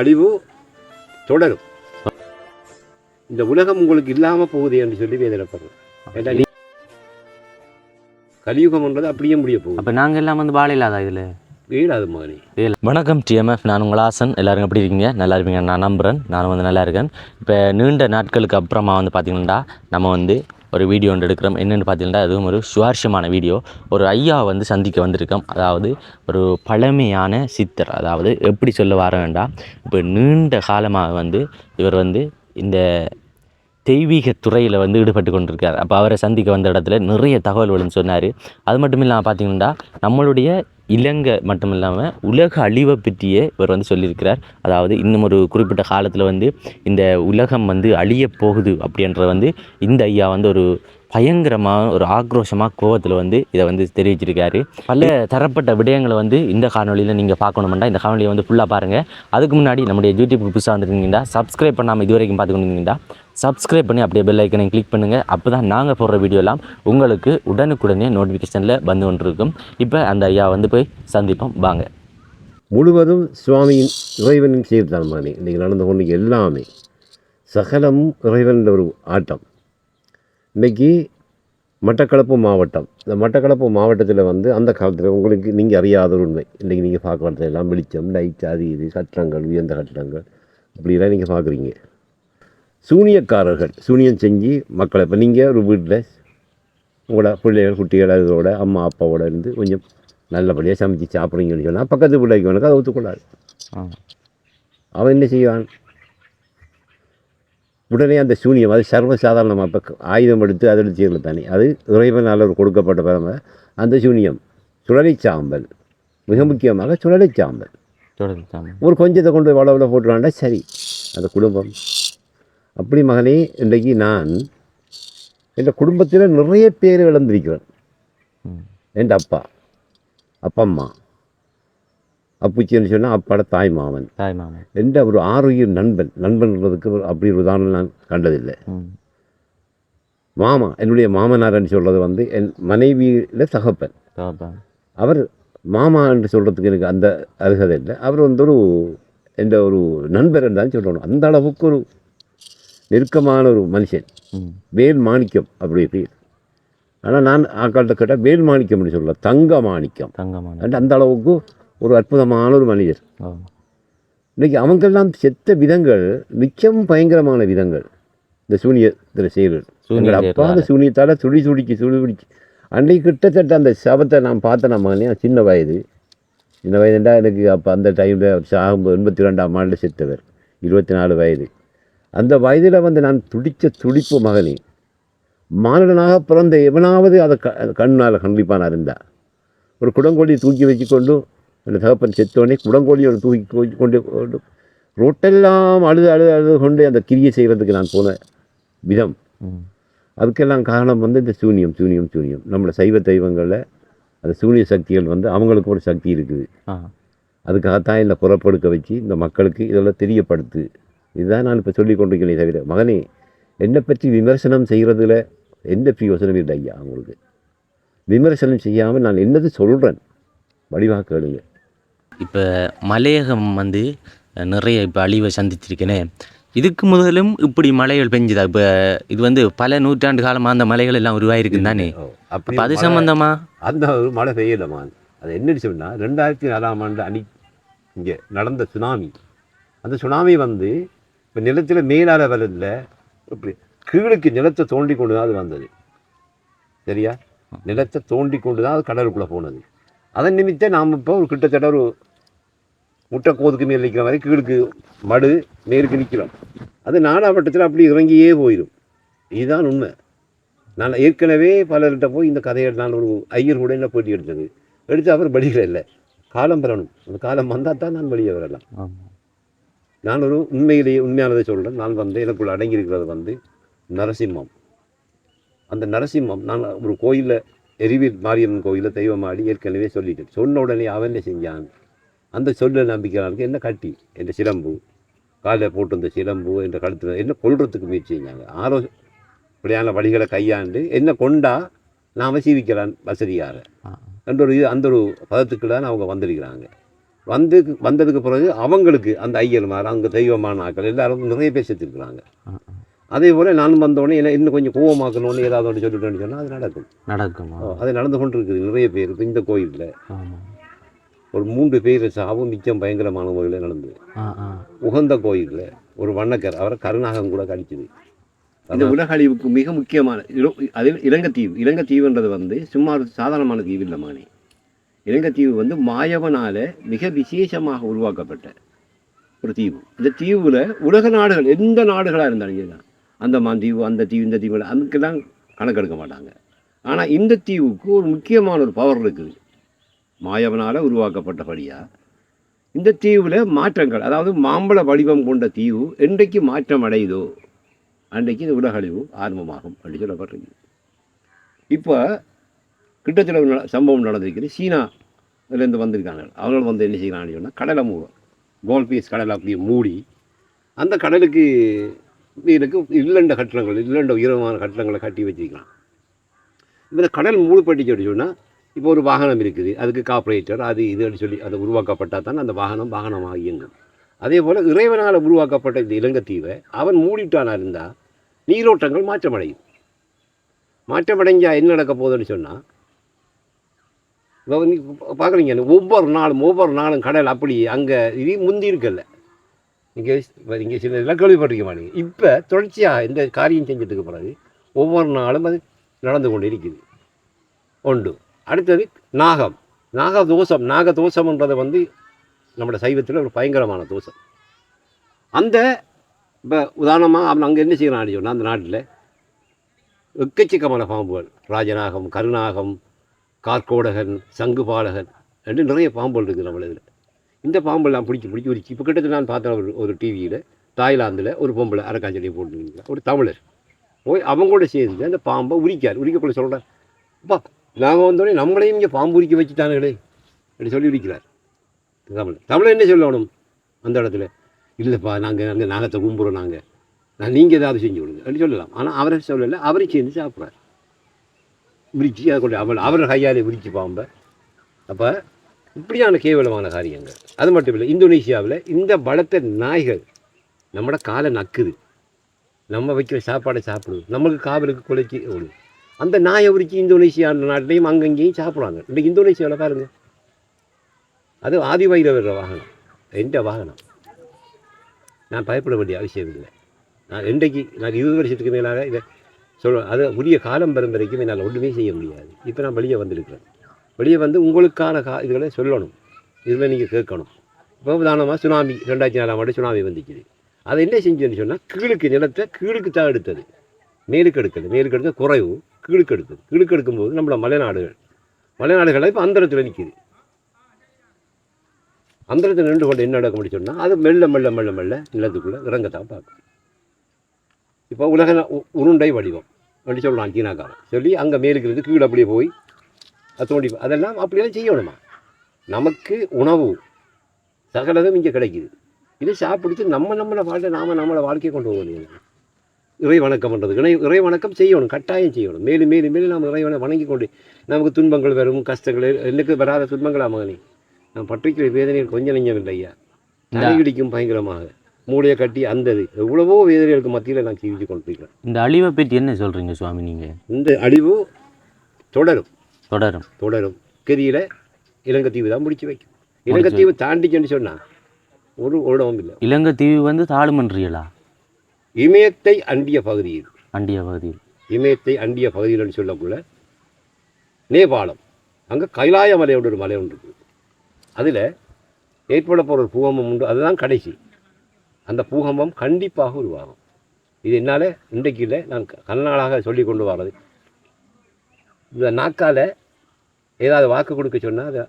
அழிவு தொடரும். இந்த உலகம் உங்களுக்கு இல்லாம போகுது என்று சொல்லி வேதனைப்படுறோம் ஏண்டா நீ கலியுகம்ன்றது அப்படியே முடிய போகுது. அப்போ நாங்கள் எல்லாம் வந்து வாழ இல்லாதா இதில்? வீடாது மகனே. வணக்கம் டிஎம்எஃப் நான் உங்கள் ஆசன். எல்லாரும் எப்படி இருக்கீங்க? நல்லா இருப்பீங்க. நான் நம்புகிறேன் நானும் வந்து நல்லா இருக்கேன். இப்போ நீண்ட நாட்களுக்கு அப்புறமா வந்து பார்த்திங்கன்னா நம்ம வந்து ஒரு வீடியோ ஒன்று எடுக்கிறோம். என்னென்னு பார்த்தீங்கன்னா அதுவும் ஒரு சுவாரஸ்யமான வீடியோ ஒரு ஐயா வந்து சந்திக்க வந்திருக்கோம். அதாவது ஒரு பழமையான சித்தர். அதாவது எப்படி சொல்ல வர வேண்டாம். இப்போ நீண்ட காலமாக வந்து இவர் வந்து இந்த தெய்வீக துறையில் வந்து ஈடுபட்டு கொண்டிருக்கார். அப்போ அவரை சந்திக்க வந்த இடத்துல நிறைய தகவல்களும் சொன்னார். அது மட்டும் இல்லாமல் பார்த்தீங்கன்னா நம்மளுடைய இலங்கை மட்டும் இல்லாமல் உலக அழிவை பற்றியே இவர் வந்து சொல்லியிருக்கிறார். அதாவது இன்னும் ஒரு குறிப்பிட்ட காலத்தில் வந்து இந்த உலகம் வந்து அழியப் போகுது அப்படின்றத வந்து இந்த ஐயா வந்து ஒரு பயங்கரமாக ஒரு ஆக்ரோஷமாக கோவத்தில் வந்து இதை வந்து தெரிவிச்சிருக்காரு. பல தரப்பட்ட விடயங்களை வந்து இந்த காணொலியில் நீங்கள் பார்க்கணுமெண்டா இந்த காணொலியை வந்து ஃபுல்லாக பாருங்கள் அதுக்கு முன்னாடி நம்முடைய யூடியூப் புதுசாக வந்துருந்தீங்கன்னா சப்ஸ்கிரைப் பண்ணாமல் இது வரைக்கும் பார்த்து சப்ஸ்கிரைப் பண்ணி அப்படியே பெல் ஐக்கனை கிளிக் பண்ணுங்கள் அப்போ தான் நாங்கள் போடுற வீடியோலாம் உங்களுக்கு உடனுக்குடனே நோட்டிஃபிகேஷனில் வந்து கொண்டிருக்கும். இப்போ அந்த ஐயா வந்து போய் சந்திப்போம். வாங்க. முழுவதும் சுவாமியின் இறைவனின் சீர்தான் மகனே இன்றைக்கி நடந்து கொண்டு எல்லாமே சகலமும் இறைவன் ஒரு ஆட்டம். இன்னைக்கு மட்டக்களப்பு மாவட்டம். இந்த மட்டக்களப்பு மாவட்டத்தில் வந்து அந்த காலத்தில் உங்களுக்கு நீங்கள் அறியாத ஒரு உண்மை. இன்றைக்கி நீங்கள் பார்க்க வரது எல்லாம் வெளிச்சம் லைட் அது இது கட்டடங்கள் உயர்ந்த கட்டடங்கள். இப்படிலாம் நீங்கள் பார்க்குறீங்க. சூனியக்காரர்கள் சூனியம் செஞ்சு மக்களை இப்போ நீங்கள் ஒரு வீட்டில் உங்களோட பிள்ளைகள் குட்டிகள் அதோட அம்மா அப்பாவோட இருந்து கொஞ்சம் நல்லபடியாக சமைச்சு சாப்பிட்றீங்கன்னு சொன்னால் பக்கத்து பிள்ளைக்கு வேணுக்கு அதை ஒத்துக்கொள்ளாது. அவன் என்ன செய்வான்? உடனே அந்த சூனியம் அது சர்வசாதாரணமாக இப்போ ஆயுதம் எடுத்து அதை செய்யல தானே. அது இறைவனால் ஒரு கொடுக்கப்பட்ட பரம அந்த சூனியம் சுழலைச்சாம்பல். மிக முக்கியமாக சுழலைச்சாம்பல். தொடர்ந்து தாங்க. ஒரு கொஞ்சத்தை கொண்டு போய் வளவில் போட்டுருவாண்டா சரி. அந்த குடும்பம் அப்படி மகனே இன்றைக்கு நான் என் குடும்பத்தில் நிறைய பேர் இழந்திருக்கிறேன். என் அப்பா அப்பம்மா அப்புச்சின்னு சொன்னால் அப்பாட தாய் மாமன். தாய் மாமன். என்ற ஒரு ஆரோக்கிய நண்பன் நண்பன்றதுக்கு அப்படி ஒரு உதாரணம் நான் கண்டதில்லை. மாமா என்னுடைய மாமனார்ன்னு சொல்கிறது வந்து என் மனைவியில் தகப்பா அவர் மாமா என்று சொல்கிறதுக்கு எனக்கு அந்த அருகதை இல்லை. அவர் வந்து ஒரு என்ற ஒரு நண்பர் தான் சொல்லணும். அந்த அளவுக்கு ஒரு நெருக்கமான ஒரு மனுஷன். வேல் மாணிக்கம் அப்படி பேர். ஆனால் நான் ஆக்கால்கிட்ட கேட்டால் வேல் மாணிக்கம்னு சொல்லல தங்க மாணிக்கம். and அந்த அளவுக்கு ஒரு அற்புதமான ஒரு மனிதர். ஓ இன்னைக்கு அவங்கெல்லாம் செத்த விதங்கள் மிச்சம் பயங்கரமான விதங்கள். இந்த சூனியத்தில் செய்கிறது எங்கள் அப்பா அந்த சூனியத்தால் துடி துடிச்சு துடி துடிச்சு அன்றைக்கு கிட்டத்தட்ட அந்த சபத்தை நான் பார்த்தேன் நம்ம சின்ன வயது. சின்ன வயதுண்டா எனக்கு அப்போ அந்த டைமில் சாகும் எண்பத்தி ரெண்டாம் ஆண்டில் செத்தவர். இருபத்தி நாலு வயது. அந்த வயதில் வந்து நான் துடித்த துடிப்பு மகனே. மானிடனாக பிறந்த எவனாவது அதை க கண்ணால் கண்டிப்பான இருந்தா ஒரு குடங்கோழி தூக்கி வச்சு கொண்டு அந்த தகப்பன் செத்தோடனே குடங்கோழியோட தூக்கி கொண்டு கொண்டு ரோட்டெல்லாம் அழுது அழுது அழுது கொண்டு அந்த கிரியை செய்கிறதுக்கு நான் போன விதம். அதுக்கெல்லாம் காரணம் வந்து இந்த சூனியம் சூனியம் சூனியம். நம்மளோட சைவ தெய்வங்களில் அந்த சூனிய சக்திகள் வந்து அவங்களுக்கு ஒரு சக்தி இருக்குது. அதுக்காகத்தான் இந்த புறப்படுக்க வச்சு இந்த மக்களுக்கு இதெல்லாம் தெரியப்படுத்து. இதுதான் நான் இப்போ சொல்லி கொண்டிருக்கிறேனே தவிர மகனே என்னை பற்றி விமர்சனம் செய்கிறதுல எந்த பிரயோசனம் இல்லை ஐயா அவங்களுக்கு விமர்சனம் செய்யாமல் நான் என்னது சொல்கிறேன் வடிவாக கேளுங்க. இப்போ மலையகம் வந்து நிறைய இப்போ அழிவை சந்திச்சிருக்கேனே. இதுக்கு முதலும் இப்படி மலைகள் பெஞ்சுதா? இப்போ இது வந்து பல நூற்றாண்டு காலமாக அந்த மலைகள் எல்லாம் உருவாயிருக்குன்னு தானே? அப்போ அது சம்பந்தமா? அந்த ஒரு மழை பெய்யலமா அது என்ன சொன்னால் ரெண்டாயிரத்தி நாலாம் ஆண்டு அணி இங்கே நடந்த சுனாமி அந்த சுனாமி வந்து இப்போ நிலத்தில் மேலால வரல இப்படி கீழுக்கு நிலத்தை தோண்டி கொண்டு தான் அது வந்தது. சரியா? நிலத்தை தோண்டி கொண்டு தான் அது கடலுக்குள்ளே போனது. அதன் நிமித்தம் நாம் இப்போ ஒரு கிட்டத்தட்ட ஒரு முட்டை கோதுக்கு மேல் நிற்கிற மாதிரி கீழுக்கு மடு மேற்கு நிற்கிறோம் அது நாடாவட்டத்தில் அப்படி இறங்கியே போயிடும் இதுதான் உண்மை. நான் ஏற்கனவே பலர்கிட்ட போய் இந்த கதையை நான் ஒரு ஐயர் கூட என்ன போட்டி எடுத்தது? எடுத்து அவர் வழியில் இல்லை. காலம் பெறணும். அந்த காலம் வந்தால் தான் நான் வெளியே வரலாம். ஆமாம் நான் ஒரு உண்மையிலேயே உண்மையானதை சொல்கிறேன் நான் வந்து எனக்குள்ள அடங்கியிருக்கிறது வந்து நரசிம்மம். அந்த நரசிம்மம் நான் ஒரு கோயிலில் எரிவீர் மாரியம்மன் கோயிலில் தெய்வமாடி ஏற்கனவே சொல்லிட்டேன். சொன்ன உடனே அவன் என்ன செஞ்சான்? அந்த சொல்ல நம்பிக்கையாளருக்கு என்ன கட்டி? என்ற சிலம்பு. காலில் போட்டு இந்த சிலம்பு என்ற கழுத்தில் என்ன கொல்றதுக்கு முயற்சி செஞ்சாங்க. ஆரோ இப்படியான வழிகளை கையாண்டு என்ன கொண்டா நான் சீவிக்கிறான் வசதியார என்ற ஒரு இது அந்த ஒரு பதத்துக்கு தான் அவங்க வந்திருக்கிறாங்க. வந்து வந்ததுக்கு பிறகு அவங்களுக்கு அந்த ஐயர்மார் அங்கே தெய்வமான ஆட்கள் எல்லாரும் நிறைய பேர் செத்துருக்குறாங்க. அதே போல் நான் வந்தோடனே என்ன இன்னும் கொஞ்சம் கோவமாக்கணும்னு ஏதாவது ஒன்று சொல்லிட்டேன்னு சொன்னால் அது நடக்கும். நடக்குமா அது நடந்து கொண்டு இருக்குது நிறைய பேர் இப்போ இந்த கோயிலில். ஒரு மூன்று பேர் சாவும் மிச்சம் பயங்கரமான முறையில் நடந்தது. உகந்த கோயிலில் ஒரு வண்ணக்கர் அவரை கருணாகம் கூட கடிச்சது. இந்த உலக அழிவுக்கு மிக முக்கியமான அதில் இலங்கைத்தீவு இலங்கைத்தீவுன்றது வந்து சும்மா ஒரு சாதாரணமான தீவு இல்லை மானே. இலங்கைத்தீவு வந்து மாயவனால் மிக விசேஷமாக உருவாக்கப்பட்ட ஒரு தீவு. இந்த தீவில் உலக நாடுகள் எந்த நாடுகளாக இருந்தாலும் சரிதான் அந்தமான் தீவு அந்த தீவு இந்த தீவு அதுக்கெல்லாம் கணக்கெடுக்க மாட்டாங்க. ஆனால் இந்த தீவுக்கு ஒரு முக்கியமான ஒரு பவர் இருக்குது. மாயவனால் உருவாக்கப்பட்டபடியாக இந்த தீவில் மாற்றங்கள் அதாவது மாம்பழ வடிவம் கொண்ட தீவு என்றைக்கு மாற்றம் அடையுதோ அன்றைக்கு இந்த உலக அழிவு ஆரம்பமாகும் அப்படின்னு சொல்லப்பட்டிருக்கு. இப்போ கிட்டத்தட்ட ஒரு நட- சம்பவம் நடந்திருக்கிறது சீனாலேருந்து வந்திருக்காங்க. அவர்கள் வந்து என்ன செய்யறாங்கன்னு சொன்னால் கடலை மூடும். கோல் பீஸ் கடலை அப்படியே மூடி அந்த கடலுக்கு இதுக்கு இல்லண்ட கட்டடங்கள் இல்லண்ட உயரமான கட்டடங்களை கட்டி வச்சுருக்கலாம் இந்த கடல் மூடப்பட்டுச்சு அப்படின்னு சொன்னால் இப்போ ஒரு வாகனம் இருக்குது. அதுக்கு கார்பரேட்டர் அது இதுன்னு சொல்லி அது உருவாக்கப்பட்டால் தான் அந்த வாகனம் வாகனமாக இயங்கும். அதே போல் இறைவனால் உருவாக்கப்பட்ட இந்த இலங்கைத்தீவை அவன் மூடிட்டானா இருந்தால் நீரோட்டங்கள் மாற்றமடையும். மாற்றமடைஞ்சால் என்ன நடக்க போகுதுன்னு சொன்னால் பார்க்குறீங்க ஒவ்வொரு நாளும் ஒவ்வொரு நாளும் கடல் அப்படி அங்கே இது முந்தி இருக்கல்ல. இங்கே இங்கே சில இதெல்லாம் கேள்விப்பட்டிருக்க மாட்டீங்க இப்போ தொடர்ச்சியாக இந்த காரியம் செஞ்சதுக்கு பிறகு ஒவ்வொரு நாளும் அது நடந்து கொண்டு இருக்குது. உண்டு. அடுத்தது நாகம். நாக தோஷம். நாக தோஷம்ன்றதை வந்து நம்மளோட சைவத்தில் ஒரு பயங்கரமான தோஷம். அந்த இப்போ உதாரணமாக அவன் அங்கே என்ன செய்யறான் சொன்னால் அந்த நாட்டில் எக்கச்சக்கமான பாம்புகள். ராஜநாகம் கருநாகம் கார்கோடகன் சங்குபாலகன் என்று நிறைய பாம்புகள் இருக்குது நம்மள இதில். இந்த பாம்பெல்லாம் பிடிச்சி பிடிச்சி பிடிச்சி. இப்போ கிட்டத்தட்ட நான் பார்த்தேன் ஒரு ஒரு டிவியில் தாய்லாந்தில் ஒரு பொம்பளை அரக்காஞ்சலி போட்டுருக்கீங்களா ஒரு தமிழர். போய் அவங்களோட சேர்ந்து அந்த பாம்பை உரிக்கார். உரிக்கக்குள்ள சொல்கிறார் அப்பா நாங்கள் வந்தோடனே நம்மளையும் இங்கே பாம்பு உரிக்க வச்சுட்டானுங்களே அப்படி சொல்லி உரிக்கிறார். தமிழ். தமிழை என்ன சொல்லணும் அந்த இடத்துல? இல்லைப்பா நாங்கள் அங்கே நாகத்தை கும்புறோம் நாங்கள் நான் நீங்கள் ஏதாவது செஞ்சு கொடுங்க. அப்படி சொல்லலாம். ஆனால் அவரை சொல்லலை. அவரை சேர்ந்து சாப்பிட்றாரு. விரிச்சு அதை கொண்டு அவள் அவர் கையாலே விரிச்சு பாம்பை. அப்போ இப்படியான கேவலமான காரியங்கள். அது மட்டும் இல்லை இந்தோனேஷியாவில் இந்த பலத்த நாய்கள் நம்மளோட காலை நக்குது. நம்ம வைக்கிற சாப்பாடை சாப்பிடுது. நம்மளுக்கு காவலுக்கு குலைச்சி ஓடுது அந்த நாயை உரிச்சு இந்தோனேஷியா நாட்டிலையும் அங்கங்கேயும் சாப்பிடுவாங்க. இன்றைக்கு இந்தோனேஷியாவில் பாருங்கள் அது ஆதிவைரவர வாகனம். எந்த வாகனம். நான் பயப்பட வேண்டிய அவசியம் இல்லை. நான் இன்றைக்கு நான் இருபது வருஷத்துக்கு மேலாக இதை சொல் அது உரிய காலம் வரும் வரைக்கும் என்னால் ஒன்றுமே செய்ய முடியாது. இப்போ நான் வெளியே வந்திருக்கிறேன். வெளியே வந்து உங்களுக்கான கா இதுகளை சொல்லணும். இதில் நீங்கள் கேட்கணும். இப்போ உதாரணமாக சுனாமி ரெண்டாயிரத்தி நாலாம் ஆண்டு சுனாமி வந்துச்சுது அதை என்ன செஞ்சுன்னு சொன்னால் கீழுக்கு நிலத்தை கீழுக்கு தான் எடுத்தது. மேலுக்கு எடுக்கல. மேலுக்கு எடுத்த குறைவு கீழுக்கு எடுத்தது. கீழுக்கு எடுக்கும்போது நம்மள மலைநாடுகள் மலைநாடுகளை இப்போ அந்தரத்தில் நிற்கிது. அந்தரத்தில் நின்று கொண்டு என்ன நடக்க முடியும் சொன்னால் அது மெல்ல மெல்ல மெல்ல மெல்ல நிலத்துக்குள்ளே இறங்கத்தான் பார்க்கும். இப்போ உலக உருண்டை வடிவம். அப்படி சொல்லலாம் சீனாக்காரன். சொல்லி அங்கே மேலுக்கு இருந்து கீழே அப்படியே போய் அது தோண்டி அதெல்லாம் அப்படியெல்லாம் செய்யணுமா? நமக்கு உணவு சகலதும் இங்கே கிடைக்குது. இதை சாப்பிடுச்சு நம்ம நம்மளை வாழ்க்கை நாம நம்மளை வாழ்க்கையை கொண்டு போக வேண்டியது இறை வணக்கம் பண்ணுறது இறை இறை வணக்கம் செய்யணும் கட்டாயம் செய்யணும். மேலும் மேலும் மேலும் நாம் இறைவனை வணங்கி கொண்டு நமக்கு துன்பங்கள் வரும் கஷ்டங்கள் எனக்கு வராத துன்பங்களா மகனே? நான் பற்றிக்கிற வேதனையில் கொஞ்சம் நெஞ்சம் இல்லை ஐயா தலையிடிக்கும் பயங்கரமாக. மூளையை கட்டி அந்தது. எவ்வளவோ வேதனைகளுக்கு மத்தியில் நான் ஜீவிச்சு கொண்டிருக்கிறேன். இந்த அழிவை பற்றி என்ன சொல்கிறீங்க சுவாமி நீங்கள் இந்த அழிவு தொடரும். தொடரும். தொடரும். கதியில் இலங்கைத்தீவு தான் முடிச்சு வைக்கும். இலங்கைத்தீவு தாண்டிச்சுன்னு சொன்னால் ஒரு இடமும் இல்லை. இலங்கை தீவு வந்து தாழுமன்றியலா இமயத்தை அண்டிய பகுதி இது அண்டிய பகுதியில். இமயத்தை அண்டிய பகுதியில் சொல்லக்குள்ள நேபாளம். அங்கே கைலாய மலையோட ஒரு மலை ஒன்று இருக்குது. அதில் ஏற்பட போகிற ஒரு பூகம்பம் உண்டு. அதுதான் கடைசி. அந்த பூகம்பம் கண்டிப்பாக உருவாகும். இது என்னால் இன்றைக்கு இல்லை நான் க- கண்ணாளாக சொல்லி கொண்டு வர்றது. இந்த நாக்கால் ஏதாவது வாக்கு கொடுக்க சொன்னால் அதை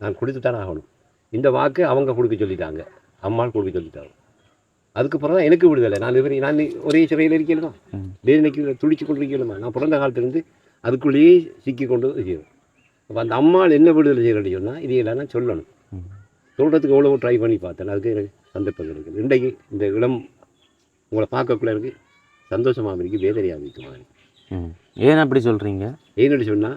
நான் கொடுத்து தானே ஆகணும். இந்த வாக்கு அவங்க கொடுக்க சொல்லிட்டாங்க. அம்மாள் கொடுக்க சொல்லிட்டாங்க. அதுக்கப்புறம் தான் எனக்கு விடுதலை. நான் இவரை நான் ஒரே சிறையில் இருக்கேன் ம். வேதனைக்கு துடிச்சு கொண்டு இருக்கணுமா நான் பிறந்த காலத்திலிருந்து அதுக்குள்ளேயே சிக்கி கொண்டு செய்யணும் அப்போ அந்த அம்மாள் என்ன விடுதலை செய்யணும்னு சொன்னால் இதையெல்லாம் நான் சொல்லணும். சொல்கிறதுக்கு எவ்வளவோ ட்ரை பண்ணி பார்த்தேன். அதுக்கு எனக்கு சந்தர்ப்பம் இருக்குது. இன்றைக்கு இந்த இளம் உங்களை பார்க்கக்குள்ள எனக்கு சந்தோஷமாக இருக்கு வேதனையாக இருக்குமா ம். ஏன் அப்படி சொல்கிறீங்க ஏன்னு சொன்னால்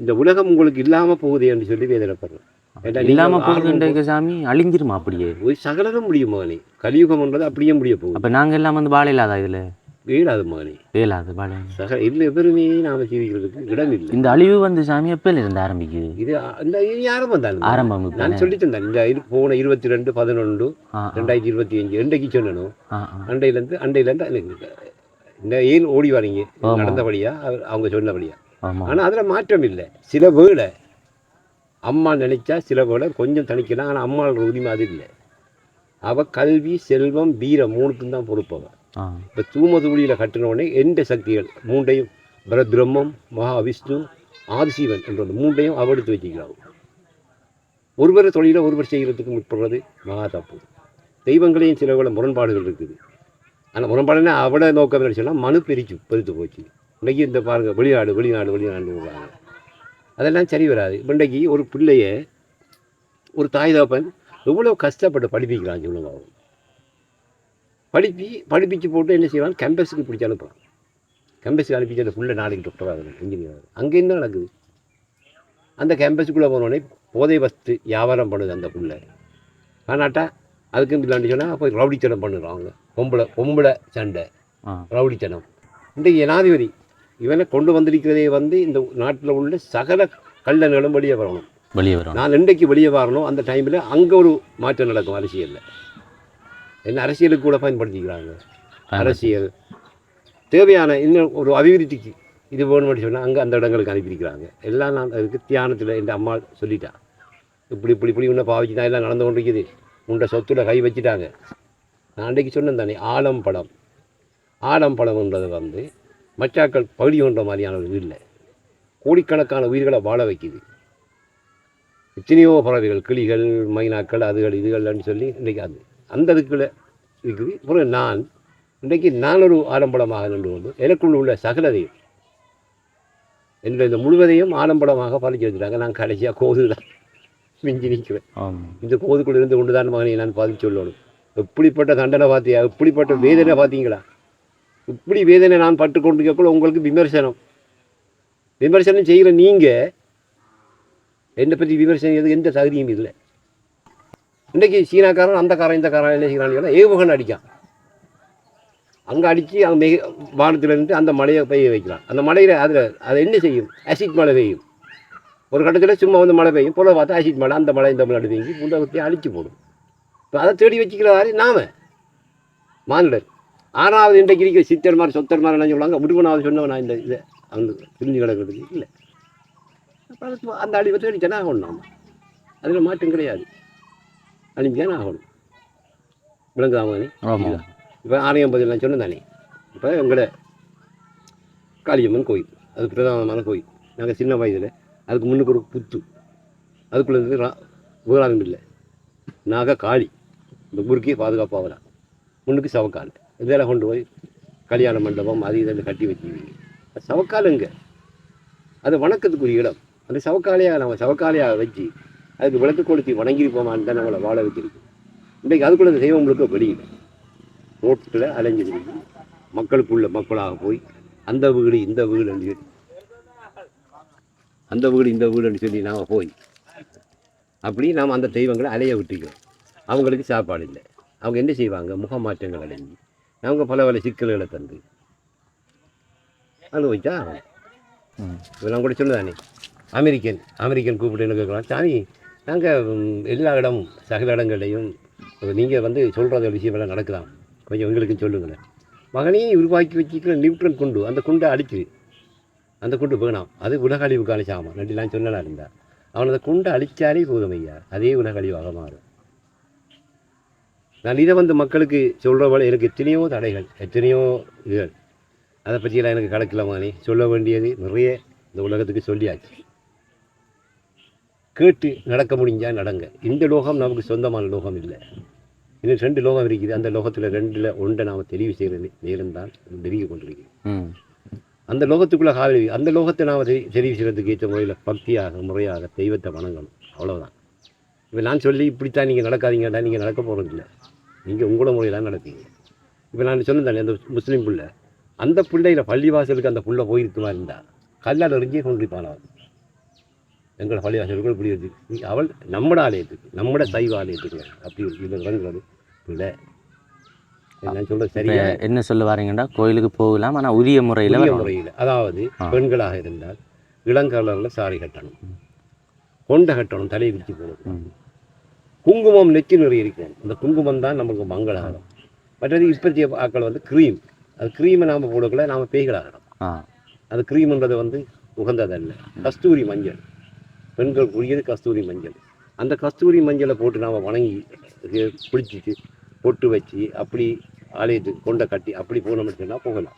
இந்த உலகம் உங்களுக்கு இல்லாமல் போகுதே என்று சொல்லி நீங்க இல்லாம போகுதுன்ற சாமி? அழிஞ்சிருமா அப்படியே? ஒரு சகலரும் முடியும் மகனே கலியுகம்ன்றது அப்படியே முடிய போகுது. அப்ப நாங்க எல்லாம் வந்து வாழ இல்லாதா இதுல? வீடாது மகனே. வேலாது வாழ சக இல்லை எவருமே நாம ஜீவிக்கிறதுக்கு இடம் இல்லை. இந்த அழிவு வந்து சாமி எப்பல இருந்து ஆரம்பிக்குது? இது இந்த இது ஆரம்பம் தான். ஆரம்பம் நான் சொல்லிட்டு இருந்தேன் இந்த இரு- போன இருபத்தி ரெண்டு பதினொன்று ரெண்டாயிரத்தி இருபத்தி அஞ்சு ரெண்டைக்கு சொன்னனும் ஆ, ஆ. அண்டையிலேருந்து அண்டையிலேருந்து எனக்கு இந்த ஏன் ஓடி வரீங்க. நடந்தபடியா அவங்க சொன்னபடியா. ஆனால் அதில் மாற்றம் இல்லை. சில வேளை அம்மா நினைச்சா சில வேளை கொஞ்சம் தணிக்கலாம் ஆனால் அம்மாவோட உரிமை அது இல்லை. அவள் கல்வி செல்வம் வீரம் மூணுக்கும் தான் பொறுப்பவ. ஆ இப்போ தூமதூளியில் கட்டின உடனே எந்த சக்திகள்? மூண்டையும் பரபிரம்மம் மகாவிஷ்ணு ஆதிசிவன் என்ற மூண்டையும் அவடுத்து வச்சுக்கிறாங்க ஒருவர் தொழிலை ஒருவர் செய்கிறதுக்கு முற்படுறது மகா தப்பு. தெய்வங்களையும் சில முரண்பாடுகள் இருக்குது. ஆனால் முரண்பாடுனா அவட நோக்கம் என்ன சொன்னால் மனு பிரிச்சு பெருத்து போச்சு. இன்னைக்கு இந்த பாருங்க வெளிநாடு வெளிநாடு வெளிநாடு விடுறாங்க அதெல்லாம் சரி வராது. இன்றைக்கு ஒரு பிள்ளைய ஒரு தாய் தகப்பன் எவ்வளோ கஷ்டப்பட்டு படிப்பிக்கிறான் சொல்லுங்க. படிப்பி படிப்பிச்சு போட்டு என்ன செய்வான்? கேம்பஸுக்கு பிடிச்சி அனுப்புறான். கேம்பஸுக்கு அனுப்பிச்சு அந்த புள்ள நாளைக்கு டாக்டர் ஆகணும் இன்ஜினியர் ஆகணும் அங்கே என்ன நடக்குது? அந்த கேம்பஸுக்குள்ளே போனோடனே போதை வஸ்து வியாபாரம் பண்ணுது அந்த புள்ள காணாட்டா அதுக்கும் இல்லாண்டு சொன்னால் போய் ரவுடித்தனம் பண்ணுறாங்க பொம்பளை பொம்பளை சண்டை. ரவுடித்தனம். இந்த ஜனாதிபதி இவனை கொண்டு வந்திருக்கிறதே வந்து இந்த நாட்டில் உள்ள சகல கள்ளங்களும் வெளியே வரணும். வெளியே வரும் நான் இன்றைக்கு வெளியே வரணும். அந்த டைமில் அங்கே ஒரு மாற்றம் நடக்கும் அரசியலில். என்ன அரசியலுக்கு கூட பயன்படுத்திக்கிறாங்க. அரசியல். தேவையான இன்னும் ஒரு அபிவிருத்திக்கு இது வேணும்னு சொன்னால் அங்கே அந்த இடங்களுக்கு அனுப்பியிருக்கிறாங்க. எல்லாம் நான் அதுக்கு தியானத்தில் என் அம்மா சொல்லிட்டா. இப்படி இப்படி இப்படி உன்னை பாவிச்சு தான் எல்லாம் நடந்து கொண்டிருக்குது. உன்னை சொத்துல கை வச்சுட்டாங்க. நான் அன்றைக்கு சொன்னேன் தானே ஆலம் படம். ஆலம் படம்ன்றது வந்து மச்சாக்கள் பகுதி கொண்ட மாதிரியான ஒரு இல்லை கோடிக்கணக்கான உயிர்களை வாழ வைக்குது. எத்தனையோ பறவைகள் கிளிகள் மைனாக்கள் அதுகள் இதுகள்னு சொல்லி இன்றைக்கி அது அந்த இதுக்குள்ள இருக்குது. அப்புறம் நான் இன்றைக்கு நான் ஒரு ஆடம்படமாக நின்று கொண்டு எனக்குள்ள உள்ள சகலதையும் என்னுடைய இந்த முழுவதையும் ஆடம்படமாக பறிச்சு வச்சுட்டாங்க நான் கடைசியாக கோது தான் மிஞ்சி நிற்கிறேன். இந்த கோதுக்குள்ள இருந்து கொண்டு தான் மகனை நான் பாதிச்சு சொல்லணும். எப்படிப்பட்ட தண்டனை பார்த்தியா எப்படிப்பட்ட வேதனை பார்த்தீங்களா இப்படி வேதனை நான் பட்டு கொண்டிருக்கக்குள்ள உங்களுக்கு விமர்சனம். விமர்சனம் செய்கிற நீங்கள் என்னை பற்றி விமர்சனம் எந்த தகுதியும் இல்லை. இன்றைக்கி சீனாக்காரன் அந்த காரன் இந்த காரன் என்ன செய்கிறான்னு ஏவுகணை அடிக்கான் அங்கே அடித்து அங்கே மிக வானத்திலிருந்து அந்த மலையை பெய்ய வைக்கிறான். அந்த மலையில் அதில் அதை என்ன செய்யும்? அசிட் மழை பெய்யும். ஒரு கட்டத்தில் சும்மா வந்து மழை பெய்யும். பொருளை பார்த்தா அசிட் மழை அந்த மழை இந்த மழை அடி பெய்யும் புண்டகத்தை அழிச்சு போடும். இப்போ அதை தேடி வச்சுக்கிறாரு நாம. மானிடர். ஆறாவது இன்றைக்கு இருக்கிற சித்தர் மாதிரி சொத்தர் மாதிரி என்ன சொல்லுவாங்க? முருகனாவது சொன்னவன் நான் இந்த இதை? அந்த பிரிஞ்சு கிடக்கிறதுக்கு இல்லை. அந்த அழிவை தேடிச்சேன்னா ஆகணும் நாம? அதில் மாற்றம் கிடையாது. அழிஞ்சானே ஆகணும். விளங்குதாமணி ஆமா. இப்போ ஆலயம் பதில் நான் சொன்னேன் தானே இப்போ எங்களோட காளியம்மன் கோயில். அது பிரதானமான கோயில். நாங்கள் சின்ன வயதில் அதுக்கு முன்னுக்கு ஒரு புத்து. அதுக்குள்ளே இருந்து வீராணம் இல்லை நாக காளி. இந்த ஊருக்கே பாதுகாப்பாக முன்னுக்கு சவக்கால். இதெல்லாம் கொண்டு போய் கல்யாண மண்டபம் அது இதெல்லாம் கட்டி வச்சுருவீங்க அது சவக்கால் எங்கே? அது வணக்கத்துக்குரிய இடம். அந்த சவக்காலையாக நம்ம சவக்காலையாக வச்சு அதுக்கு விளக்கு கொளுத்தி வணங்கியிருப்போமான்னு தான் நம்மளை வாழ வச்சிருக்கு இன்றைக்கு அதுக்குள்ள இந்த தெய்வம் முழுக்க வெளியில் ரோட்டில் அலைஞ்சிருக்கு மக்களுக்குள்ள மக்களாக போய் அந்த வீடு இந்த வீடுன்னு சொல்லி அந்த வீடு இந்த வீடுன்னு சொல்லி நாம் போய் அப்படி நாம் அந்த தெய்வங்களை அலைய விட்டுக்கிறோம். அவங்களுக்கு சாப்பாடு இல்லை. அவங்க என்ன செய்வாங்க? முகமாற்றங்கள் அடைஞ்சு அவங்க பல பல சிக்கல்களை தந்து அனுபவிச்சா. இதெல்லாம் கூட சொல்லுதானே? அமெரிக்கன் அமெரிக்கன் கூப்பிட்டு என்ன கேட்குறான்? சாமி நாங்கள் எல்லா இடமும் சகல இடங்கள்லையும் நீங்கள் வந்து சொல்கிற விஷயமெல்லாம் நடக்கலாம் கொஞ்சம் எங்களுக்கு சொல்லுங்களேன். மகனையும் உருவாக்கி வச்சுக்கிற நியூட்ரன் குண்டு அந்த குண்டை அடிச்சு அந்த குண்டு வேணாம். அது உலகழிவுக்கான சாமான் ரெண்டு நான் சொன்னா இருந்தா. அவன் அந்த குண்டை அழிச்சாலே போதும் ஐயா. அதே உலகழிவாக மாறும். நான் இதை வந்து மக்களுக்கு சொல்கிற போல எனக்கு எத்தனையோ தடைகள் எத்தனையோ இதுகள். அதை பற்றியெல்லாம் எனக்கு கணக்கில் மகனே சொல்ல வேண்டியது நிறைய இந்த உலகத்துக்கு சொல்லியாச்சு. கேட்டு நடக்க முடிஞ்சா நடங்க. இந்த லோகம் நமக்கு சொந்தமான லோகம் இல்லை. இன்னும் ரெண்டு லோகம் இருக்குது. அந்த லோகத்தில் ரெண்டில் ஒன்றை நாம் தெளிவு செய்கிற நேரம் தான் நெருங்கி கொண்டிருக்கிறது. ம். அந்த லோகத்துக்குள்ளே காவல் அந்த லோகத்தை நாம் தெரி- தெரிவு செய்கிறதுக்கு ஏற்ற முறையில் பக்தியாக முறையாக தெய்வத்தை வணங்கணும். அவ்வளவுதான். இப்போ நான் சொல்லி இப்படித்தான் நீங்கள் நடக்காதீங்கடா நீங்கள் நடக்க போகிறதில்ல நீங்கள் உங்களோட முறையில் நடப்பீங்க. இப்போ நான் சொன்னேன் தானே அந்த முஸ்லீம் புள்ள. அந்த பிள்ளையில பள்ளிவாசலுக்கு அந்த புள்ள போயிருக்குமா இருந்தா? கல்லால் எறிஞ்சே கொண்டிருப்பான்? அவன் எங்களை பள்ளி வாசல்கள் இப்படி இருக்கு நீ அவள் நம்மட ஆலயத்துக்கு நம்மட சைவ ஆலயத்துக்கு அப்படி இதில் இறங்குறது இல்லை நான் இப்போ சரியா? என்ன சொல்ல வரீங்கன்னா கோயிலுக்கு போகலாம் ஆனால் உரிய முறையில் முறையில். அதாவது. பெண்களாக இருந்தால் இளங்கலரில் சாரி கட்டணும். கொண்டை கட்டணும் தலையை விரிச்சு போகணும். குங்குமம் நெச்சி நிறைய இருக்கணும் அந்த குங்குமம் தான் நமக்கு மங்களகரம் மற்றது இப்பத்திய ஆக்கள் வந்து க்ரீம். அது க்ரீமை நாம் போடக்குள்ள நாம் பேய்களாகிறோம் ஆ. அது க்ரீம்ன்றது வந்து உகந்ததல்ல. கஸ்தூரி மஞ்சள். பெண்களுக்குரியது கஸ்தூரி மஞ்சள். அந்த கஸ்தூரி மஞ்சளை போட்டு நாம் வணங்கி பிடிச்சிட்டு பொட்டு வச்சு அப்படி ஆலயத்துக்கு கொண்டை கட்டி அப்படி போனோம்னு சொன்னால் போகலாம்.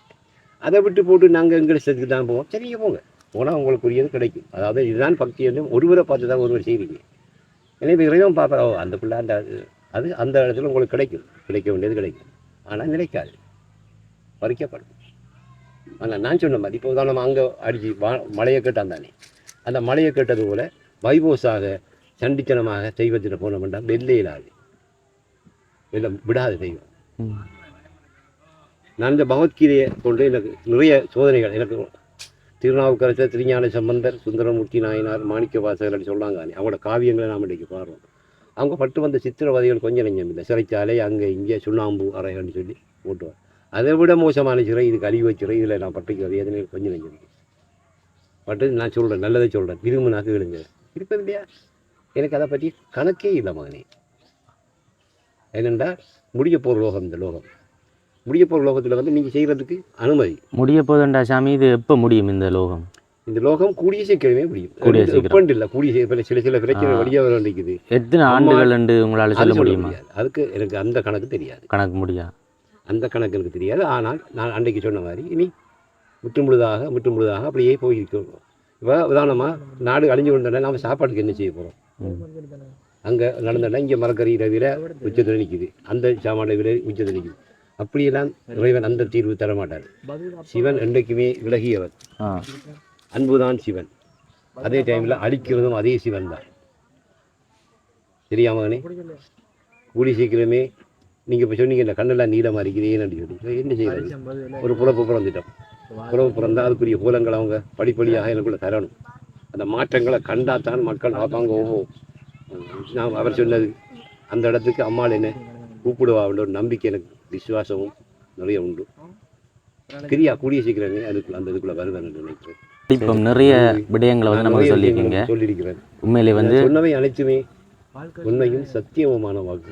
அதை விட்டு போட்டு நாங்கள் எங்களை செதுக்கு தான் போவோம். சரிங்க போங்க. போனால் உங்களுக்குரியது கிடைக்கும். அதாவது இதுதான் பக்தி என்று ஒருவரை பார்த்து தான் ஒருவர் செய்வீங்க. எனவே இறைவன் பார்ப்பா ஓ அந்த பிள்ளை அந்த அது அந்த இடத்துல உங்களுக்கு கிடைக்கும். கிடைக்க வேண்டியது கிடைக்கும். ஆனால் நிலைக்காது. பறிக்கப்படும். ஆனால் நான் சொன்ன மாதிரி இப்போ தான் நம்ம அங்கே அடிச்சு வா மழையை கேட்டான் தானே. அந்த மழையை கேட்டது போல வைபோஸாக சண்டித்தனமாக தெய்வத்தில் போனோம்னா வெள்ளையிலாது வெள்ள விடாது தெய்வம். நான் இந்த பகவத்கீதையை கொண்டு எனக்கு நிறைய சோதனைகள் எனக்கு திருநாவுக்கரசர் திருஞான சம்பந்தர் சுந்தரமூர்த்தி நாயனார் மாணிக்க வாசகர் சொல்றாங்க தானே அவங்களோட காவியங்களை நாம் இன்றைக்கு பாடுறோம் அவங்க பட்டு வந்த சித்திரவதைகள் கொஞ்சம் நெஞ்சம் இல்லை. சிறைச்சாலை அங்கே இங்கே சுண்ணாம்பு அறைகள்னு சொல்லி போட்டுவார் அதை விட மோசமான சிறை இது கழிவு சிறை இதில் நான் பட்டுக்கு வேதனை கொஞ்சம் நெஞ்சம். பட்டு நான் சொல்கிறேன் நல்லதை சொல்கிறேன் திரும்ப நாக்கு விழுங்க. இருப்பது இல்லையா? எனக்கு அதை பற்றி கணக்கே இல்லை மகனே. ஏனென்றால் முடிய போகிற லோகம் இந்த லோகம். முடிய போகிற லோகத்தில் வந்து நீங்கள் செய்கிறதுக்கு அனுமதி. முடிய போதுண்டா சாமி இது எப்போ முடியும் இந்த லோகம்? இந்த லோகம் கூடிய சீக்கிரமே முடியும். கூடிய சீக்கிரம். இல்லை கூடிய சில சில பிரச்சனை. வழியாக வர வேண்டியது எத்தனை ஆண்டுகள் என்று உங்களால் சொல்ல முடியுமா? முடியாது. அதுக்கு எனக்கு அந்த கணக்கு தெரியாது. கணக்கு முடியா? அந்த கணக்கு எனக்கு தெரியாது. ஆனால் நான் அன்றைக்கு சொன்ன மாதிரி இனி முற்றுமுழுதாக முற்றுமுழுதாக அப்படியே போயிருக்கோம் இப்போ உதாரணமாக நாடு அழிஞ்சு கொண்டோன்னா நாம் சாப்பாட்டுக்கு என்ன செய்ய போகிறோம். அங்கே நடந்தோன்னா இங்கே மரக்கறியில் விலை உச்சத்தில் நிற்குது அந்த சாமானில் விலை உச்சத்தில் நிற்குது அப்படியெல்லாம் இறைவன் அந்த தீர்வு தர மாட்டார். சிவன் என்றைக்குமே விலகியவர். அன்புதான் சிவன். அதே டைமில் அழிக்கிறதும் அதே சிவன் தான். சரியா மகனே? கூடி சீக்கிரமே நீங்கள் இப்போ சொன்னீங்க இந்த கண்ணெல்லாம் நீளமாக இருக்குது ஏன்னு சொல்லி என்ன செய்யறது ஒரு புறப்பு பிறந்துட்டோம். புறப்பு பிறந்தா அதுக்குரிய கோலங்கள் அவங்க படிப்படியாக எனக்குள்ள தரணும். அந்த மாற்றங்களை கண்டாத்தான் மக்கள் பார்ப்பாங்க ஓஹோ. நான் அவர் சொன்னது அந்த இடத்துக்கு அம்மாள் என்ன கூப்பிடுவாவில் ஒரு நம்பிக்கை எனக்கு விசுவாசமும் நிறைய உண்டு. கிரியா கூடிய சீக்கிரமே அதுக்குள்ள அந்த இதுக்குள்ள வருவேன் நினைக்கிறேன். இப்போ நிறைய விடயங்களை வந்து நமக்கு சொல்லியிருக்கீங்க. சொல்லியிருக்கிறேன். உண்மையிலே வந்து சொன்னவை அனைத்துமே உண்மையும் சத்தியமுமான வாக்கு.